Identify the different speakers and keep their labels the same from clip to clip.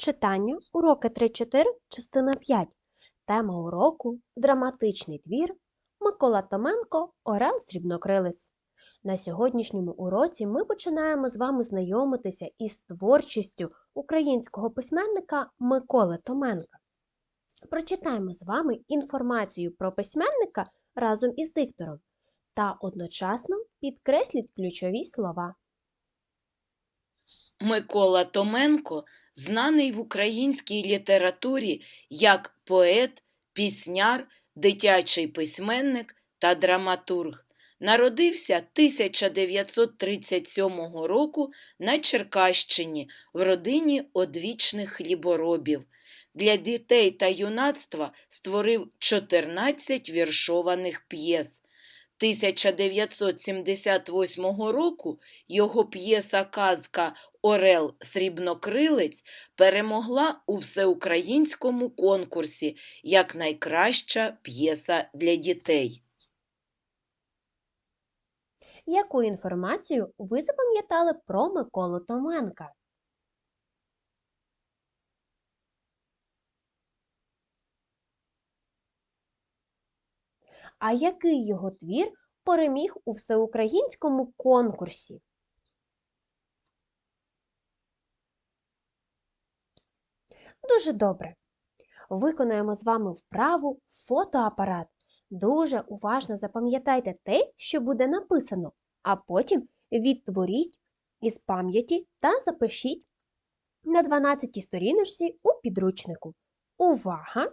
Speaker 1: Читання уроки 3-4, частина 5. Тема уроку Драматичний твір Микола Томенко Орел Срібнокрилець. На сьогоднішньому уроці ми починаємо з вами знайомитися із творчістю українського письменника Миколи Томенка. Прочитаємо з вами інформацію про письменника разом із диктором та одночасно підкресліть ключові слова.
Speaker 2: Микола Томенко знаний в українській літературі як поет, пісняр, дитячий письменник та драматург. Народився 1937 року на Черкащині в родині одвічних хліборобів. Для дітей та юнацтва створив 14 віршованих п'єс. 1978 року його п'єса казка Орел Срібнокрилець перемогла у всеукраїнському конкурсі як найкраща п'єса для дітей.
Speaker 1: Яку інформацію ви запам'ятали про Миколу Томенка? А який його твір переміг у всеукраїнському конкурсі? Дуже добре. Виконаємо з вами вправу фотоапарат. Дуже уважно запам'ятайте те, що буде написано, а потім відтворіть із пам'яті та запишіть на 12 сторіночці у підручнику. Увага!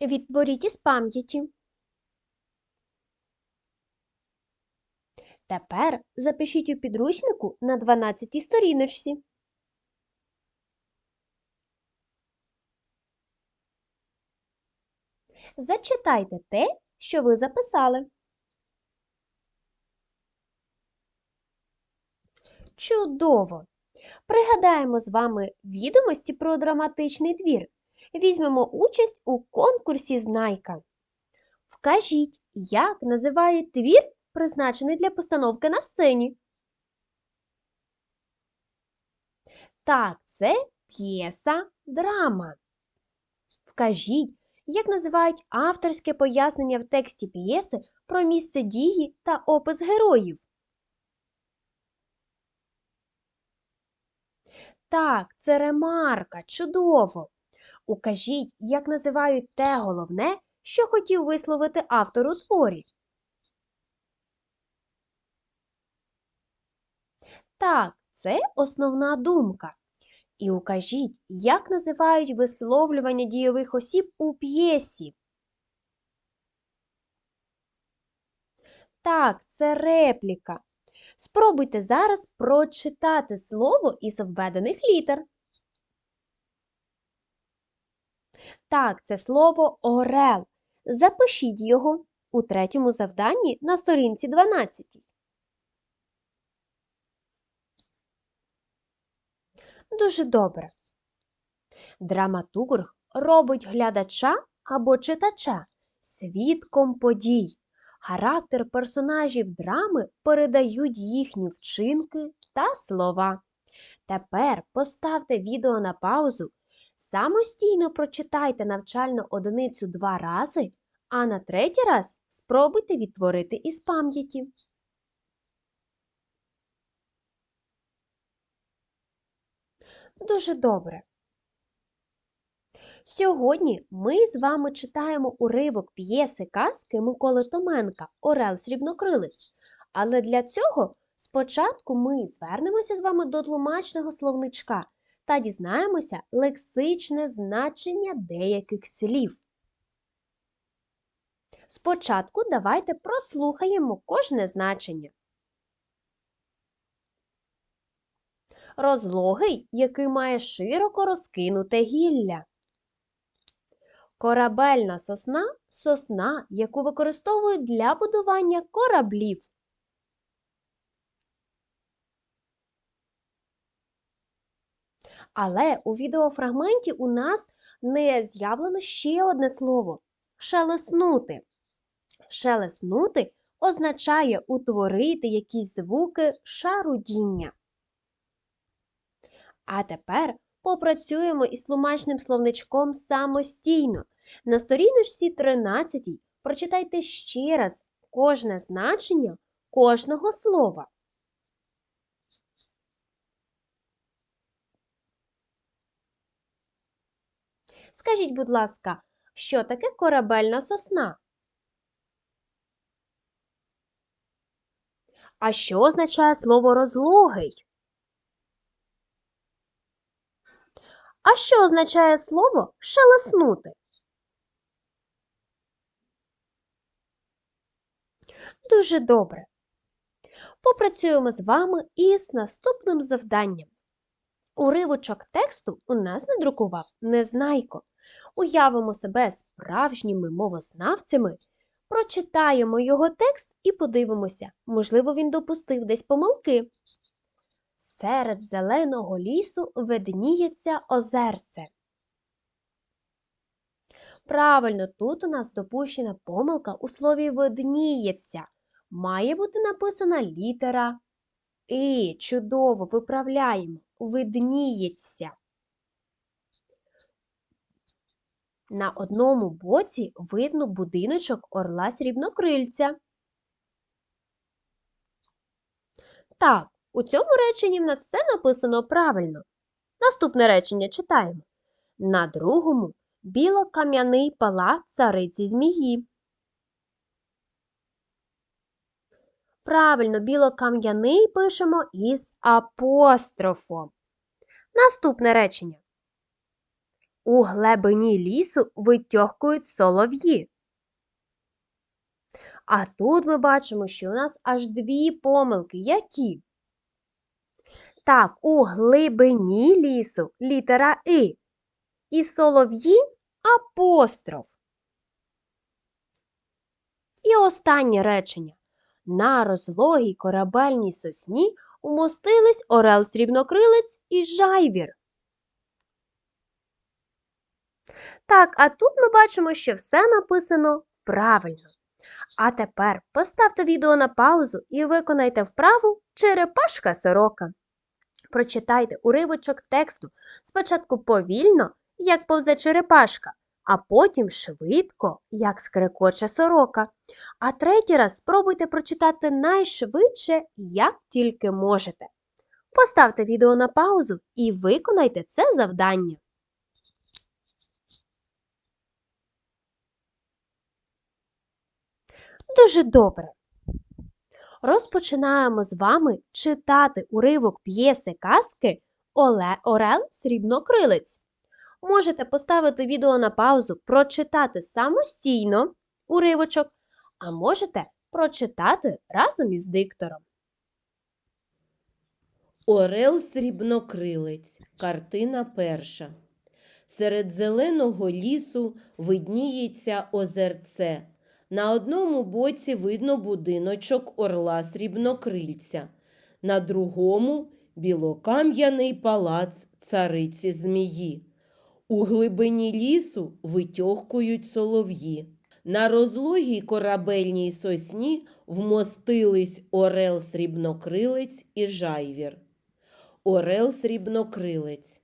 Speaker 1: Відтворіть із пам'яті. Тепер запишіть у підручнику на 12 сторіночці. Зачитайте те, що ви записали. Чудово! Пригадаємо з вами відомості про драматичний твір. Візьмемо участь у конкурсі Знайка. Вкажіть, як називають твір, призначений для постановки на сцені. Так, це п'єса драма. Вкажіть, як називають авторське пояснення в тексті п'єси про місце дії та опис героїв. Так, це ремарка. Чудово. Укажіть, як називають те головне, що хотів висловити автор у творі. Так, це основна думка. І укажіть, як називають висловлювання дійових осіб у п'єсі. Так, це репліка. Спробуйте зараз прочитати слово із введених літер. Так, це слово орел. Запишіть його у третьому завданні на сторінці 12. Дуже добре. Драматург робить глядача або читача свідком подій. Характер персонажів драми передають їхні вчинки та слова. Тепер поставте відео на паузу Самостійно прочитайте навчальну одиницю два рази, а на третій раз спробуйте відтворити із пам'яті. Дуже добре. Сьогодні ми з вами читаємо уривок п'єси казки Миколи Томенка Орел Срібнокрилець. Але для цього спочатку ми звернемося з вами до тлумачного словничка та дізнаємося лексичне значення деяких слів. Спочатку давайте прослухаємо кожне значення. Розлогий, який має широко розкинуте гілля. Корабельна сосна сосна, яку використовують для будування кораблів. Але у відеофрагменті у нас не з'явлено ще одне слово шелеснути. Шелеснути означає утворити якісь звуки шарудіння. А тепер попрацюємо із тлумачним словничком самостійно. На сторіночці 13 прочитайте ще раз кожне значення кожного слова. Скажіть, будь ласка, що таке корабельна сосна? А що означає слово розлогий? А що означає слово шелеснути? Дуже добре. Попрацюємо з вами із наступним завданням. Уривочок тексту у нас надрукував Незнайко. Уявимо себе справжніми мовознавцями, прочитаємо його текст і подивимося, можливо, він допустив десь помилки. Серед зеленого лісу видніється озерце. Правильно, тут у нас допущена помилка у слові видніється. Має бути написана літера І. Чудово, виправляємо. Видніється. На одному боці видно будиночок орла срібнокрильця. Так, у цьому реченні в нас все написано правильно. Наступне речення читаємо. На другому білокам'яний палац цариці змії. Правильно, білокам'яний пишемо із апострофом. Наступне речення. У глибині лісу витьохкують солов'ї. А тут ми бачимо, що у нас аж дві помилки. Які? Так, у глибині лісу літера И. І солов'ї апостроф. І останнє речення. На розлогій корабельній сосні умостились орел срібнокрилець і жайвір. Так, а тут ми бачимо, що все написано правильно. А тепер поставте відео на паузу і виконайте вправу черепашка сорока. Прочитайте уривочок тексту спочатку повільно, як повзе черепашка, а потім швидко, як скрекоче сорока. А третій раз спробуйте прочитати найшвидше, як тільки можете. Поставте відео на паузу і виконайте це завдання. Дуже добре. Розпочинаємо з вами читати уривок п'єси казки Оле Орел Срібнокрилець. Можете поставити відео на паузу, прочитати самостійно уривочок, а можете прочитати разом із диктором.
Speaker 2: Орел срібнокрилець. Картина перша. Серед зеленого лісу видніється озерце. На одному боці видно будиночок орла срібнокрильця, на другому білокам'яний палац цариці змії. У глибині лісу витьохкують солов'ї. На розлогій корабельній сосні вмостились орел срібнокрилець і жайвір. Орел срібнокрилець.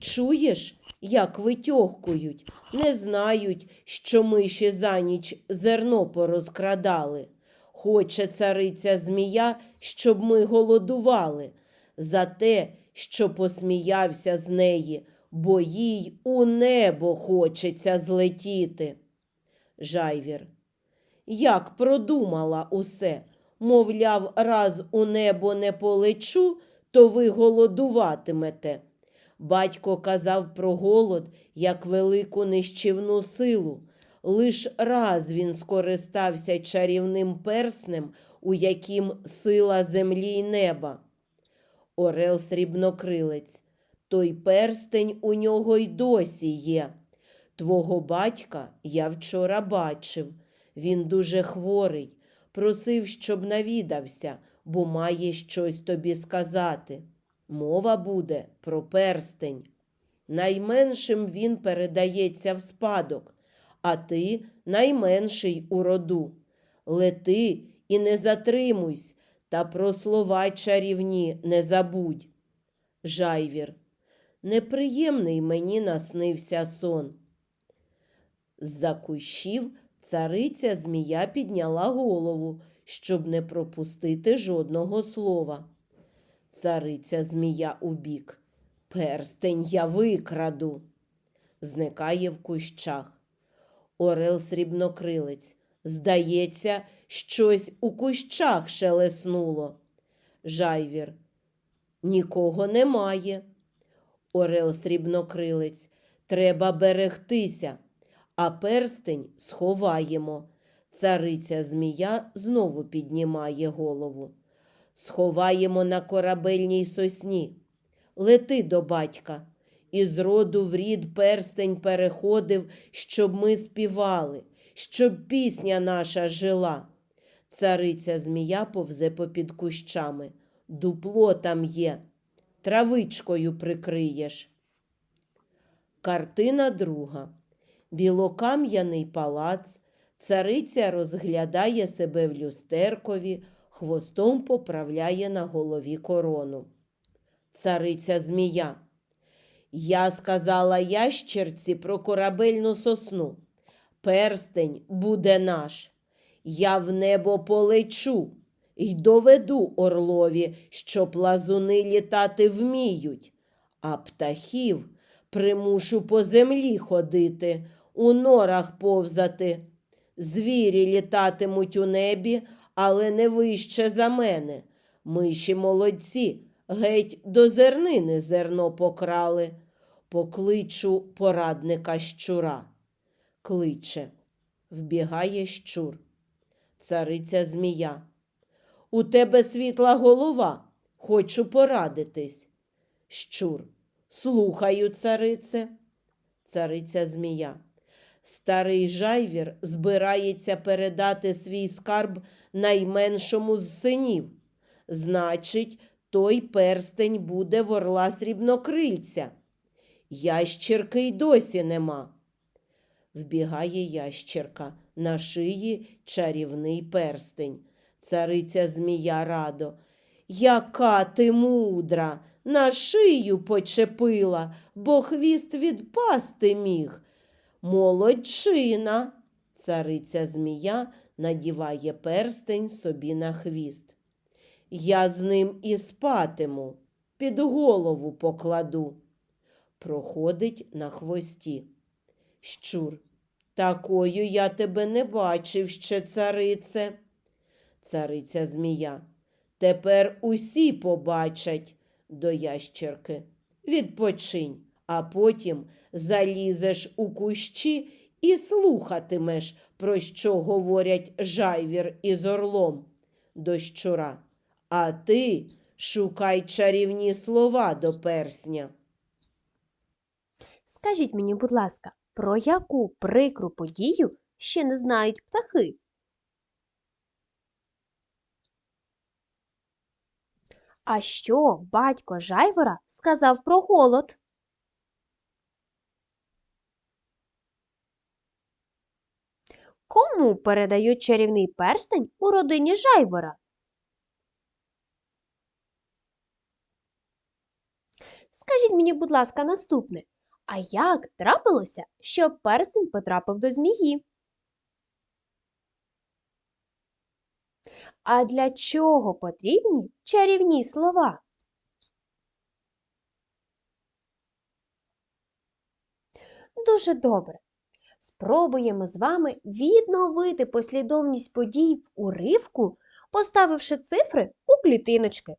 Speaker 2: Чуєш, як витьохкують, не знають, що ми ще за ніч зерно порозкрадали. Хоче цариця змія, щоб ми голодували, за те, що посміявся з неї, бо їй у небо хочеться злетіти. Жайвір. Як продумала усе, мовляв, раз у небо не полечу, то ви голодуватимете. Батько казав про голод як велику нищівну силу. Лиш раз він скористався чарівним перснем, у яким сила землі й неба. Орел срібнокрилець. Той перстень у нього й досі є. Твого батька я вчора бачив. Він дуже хворий. Просив, щоб навідався, бо має щось тобі сказати. Мова буде про перстень. Найменшим він передається в спадок, а ти найменший у роду. Лети і не затримуйсь, та про слова чарівні не забудь. Жайвір. Неприємний мені наснився сон. З-за кущів цариця змія підняла голову, щоб не пропустити жодного слова. Цариця змія убік. Перстень я викраду. Зникає в кущах. Орел срібнокрилець. Здається, щось у кущах шелеснуло. Жайвір. Нікого немає. Орел срібнокрилець. Треба берегтися, а перстень сховаємо. Цариця змія знову піднімає голову. Сховаємо на корабельній сосні. Лети до батька. Із роду в рід перстень переходив, щоб ми співали, щоб пісня наша жила. Цариця змія повзе попід кущами. Дупло там є, травичкою прикриєш. Картина друга. Білокам'яний палац. Цариця розглядає себе в люстеркові, хвостом поправляє на голові корону. Цариця змія. Я сказала ящерці про корабельну сосну. Перстень буде наш. Я в небо полечу й доведу орлові, що плазуни літати вміють, а птахів примушу по землі ходити, у норах повзати. Звірі літатимуть у небі, але не вище за мене. Миші молодці, геть до зернини зерно покрали. Покличу порадника щура. Кличе. Вбігає щур. Цариця змія. У тебе світла голова. Хочу порадитись. Щур. Слухаю, царице. Цариця змія. Старий жайвір збирається передати свій скарб найменшому з синів. Значить, той перстень буде в орла срібнокрильця. Ящірки й досі нема. Вбігає ящірка, на шиї чарівний перстень. Цариця змія радо. Яка ти мудра, на шию почепила, бо хвіст відпасти міг. Молодчина. Цариця змія надіває перстень собі на хвіст. Я з ним і спатиму, під голову покладу. Проходить на хвості. Щур. Такою я тебе не бачив ще, царице. Цариця змія. Тепер усі побачать до ящерки. Відпочинь, а потім залізеш у кущі і слухатимеш, про що говорять жайвір із орлом до щура. А ти шукай чарівні слова до персня.
Speaker 1: Скажіть мені, будь ласка, про яку прикру подію ще не знають птахи? А що батько Жайвора сказав про голод? Кому передають чарівний перстень у родині Жайвора? Скажіть мені, будь ласка, наступне. А як трапилося, що перстень потрапив до змії? А для чого потрібні чарівні слова? Дуже добре. Спробуємо з вами відновити послідовність подій в уривку, поставивши цифри у клітиночки.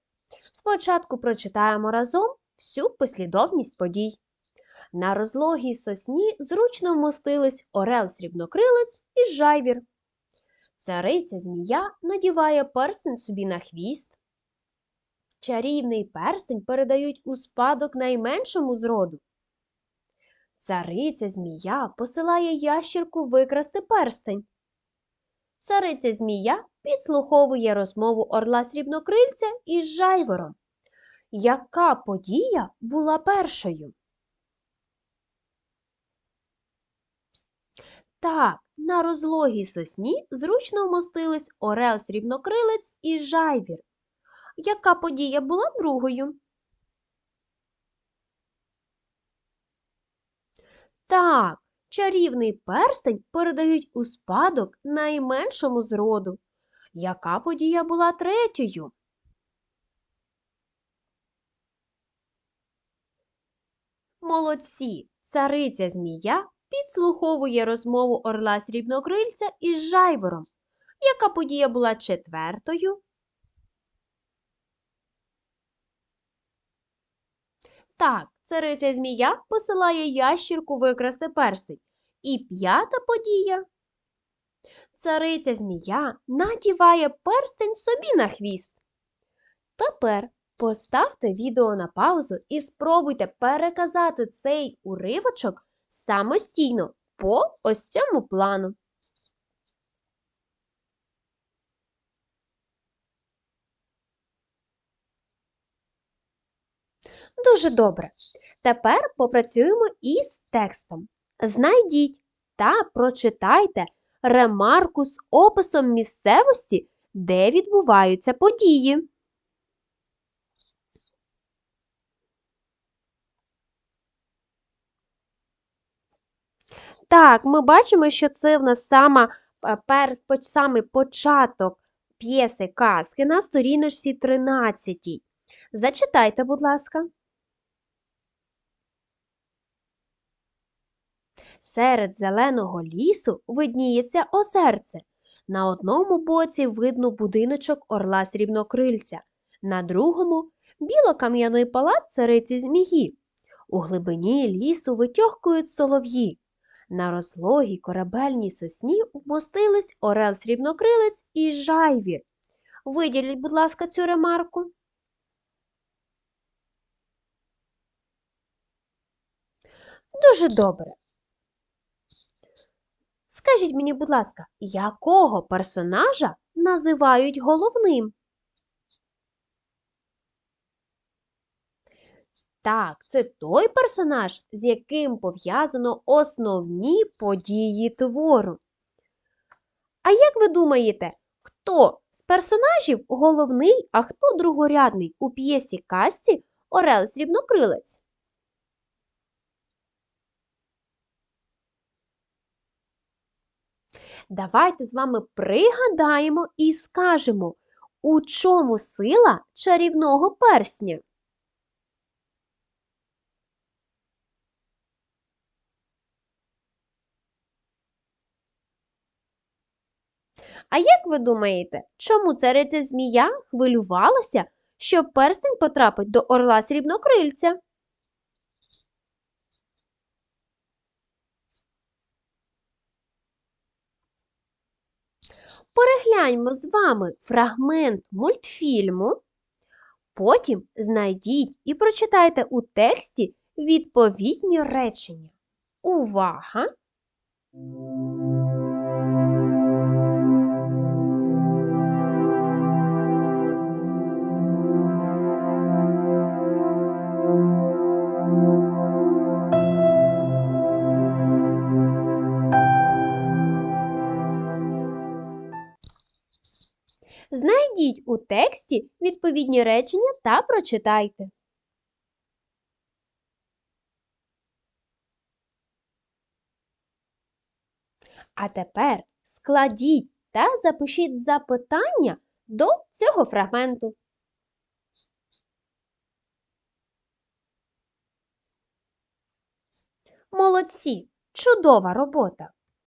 Speaker 1: Спочатку прочитаємо разом всю послідовність подій. На розлогій сосні зручно вмостились орел срібнокрилець і жайвір. Цариця змія надіває перстень собі на хвіст. Чарівний перстень передають у спадок найменшому з роду. Цариця змія посилає ящірку викрасти перстень. Цариця змія підслуховує розмову орла срібнокрильця із жайвором. Яка подія була першою? Так, на розлогій сосні зручно вмостились орел срібнокрилець і жайвір. Яка подія була другою? Так, чарівний перстень передають у спадок найменшому з роду. Яка подія була третьою? Молодці! Цариця змія підслуховує розмову орла срібнокрильця із жайвором. Яка подія була четвертою? Так, цариця змія посилає ящірку викрасти перстень. І п'ята подія. Цариця змія надіває перстень собі на хвіст. Тепер поставте відео на паузу і спробуйте переказати цей уривочок самостійно по ось цьому плану. Дуже добре. Тепер попрацюємо із текстом. Знайдіть та прочитайте ремарку з описом місцевості, де відбуваються події. Так, ми бачимо, що це в нас сама, е, пер, самий початок п'єси казки на сторіночці 13. Зачитайте, будь ласка. Серед зеленого лісу видніється озерце. На одному боці видно будиночок орла срібнокрильця, на другому білокам'яний палац цариці змії. У глибині лісу витьохкують солов'ї. На розлогій корабельній сосні вмостились орел срібнокрилець і жайвір. Виділіть, будь ласка, цю ремарку. Дуже добре. Скажіть мені, будь ласка, якого персонажа називають головним? Так, це той персонаж, з яким пов'язано основні події твору. А як ви думаєте, хто з персонажів головний, а хто другорядний у п'єсі казці Орел Срібнокрилець? Давайте з вами пригадаємо і скажемо, у чому сила чарівного персня? А як ви думаєте, чому цариця змія хвилювалася, що перстень потрапить до орла срібнокрильця? Перегляньмо з вами фрагмент мультфільму. Потім знайдіть і прочитайте у тексті відповідні речення. Увага! Знайдіть у тексті відповідні речення та прочитайте. А тепер складіть та запишіть запитання до цього фрагменту. Молодці! Чудова робота!